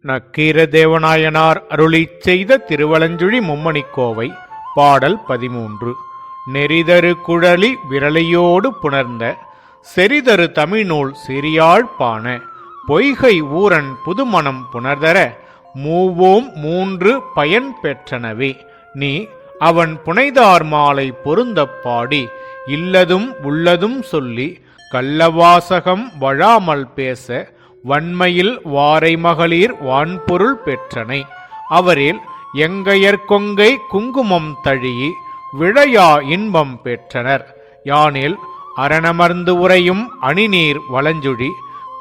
நக்கீர தேவநாயனார் அருளி செய்த திருவலஞ்சுழி மும்மணிக்கோவை பாடல் பதிமூன்று. நெறிதரு குழலி விரலையோடு புணர்ந்த செறிதரு தமிழ்நூல் சிறியாழ்ப்பான பொய்கை ஊரன் புதுமணம் புணர்தர மூவோம் மூன்று பயன் பெற்றனவே. நீ அவன் புனைதார் மாலை பொருந்தப் பாடி இல்லதும் உள்ளதும் சொல்லி கள்ளவாசகம் வழாமல் பேச வன்மையில் வாரை மகளிர் வான்பொருள் பெற்றனை. அவரில் எங்கையர் கொங்கை குங்குமம் தழியி விழையா இன்பம் பெற்றனர். யானில் அரணமர்ந்து உறையும் அணிநீர் வளஞ்சுழி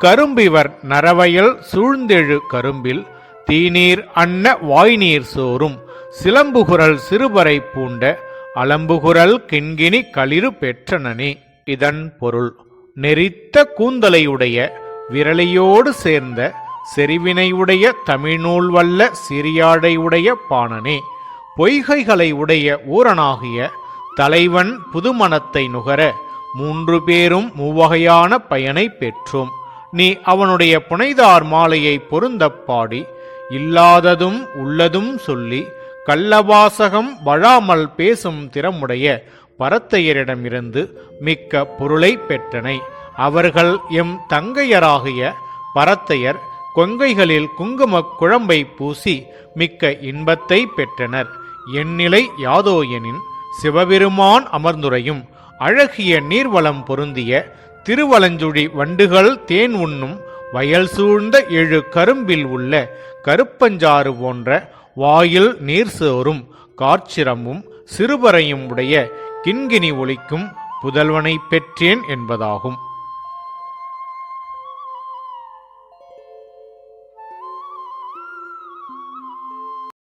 கரும்பிவர் நரவயல் சூழ்ந்தெழு கரும்பில் தீநீர் அன்ன வாய்நீர் சோறும் சிலம்புகுரல் சிறுபறை பூண்ட அலம்புகுரல் கிண்கிணி களிறு பெற்றனனே. இதன் பொருள் நெறித்த கூந்தலையுடைய விரலையோடு சேர்ந்த செறிவினையுடைய தமிழ்நூல் வல்ல சிறியாடையுடைய பாணனே பொய்கைகளை உடைய ஊரனாகிய தலைவன் புதுமணத்தை நுகர மூன்று பேரும் மூவகையான பயனை பெற்றோம். நீ அவனுடைய புனைதார் மாலையை பொருந்தப் பாடி இல்லாததும் உள்ளதும் சொல்லி கள்ளவாசகம் வழாமல் பேசும் திறமுடைய பரத்தையரிடமிருந்து மிக்க பொருளை பெற்றனை. அவர்கள் எம் தங்கையராகிய பரத்தையர் கொங்கைகளில் குங்குமக் குழம்பை பூசி மிக்க இன்பத்தை பெற்றனர். எந்நிலை யாதோ எனின் சிவபெருமான் அமர்ந்துரையும் அழகிய நீர்வளம் பொருந்திய திருவலஞ்சுழி வண்டுகள் தேன் உண்ணும் வயல் சூழ்ந்த ஏழு கரும்பில் உள்ள கருப்பஞ்சாறு போன்ற வாயில் நீர் சோறும் காற்சிரமும் சிறுபறையும் உடைய கிண்கிணி ஒலிக்கும் புதல்வனை பெற்றேன் என்பதாகும்.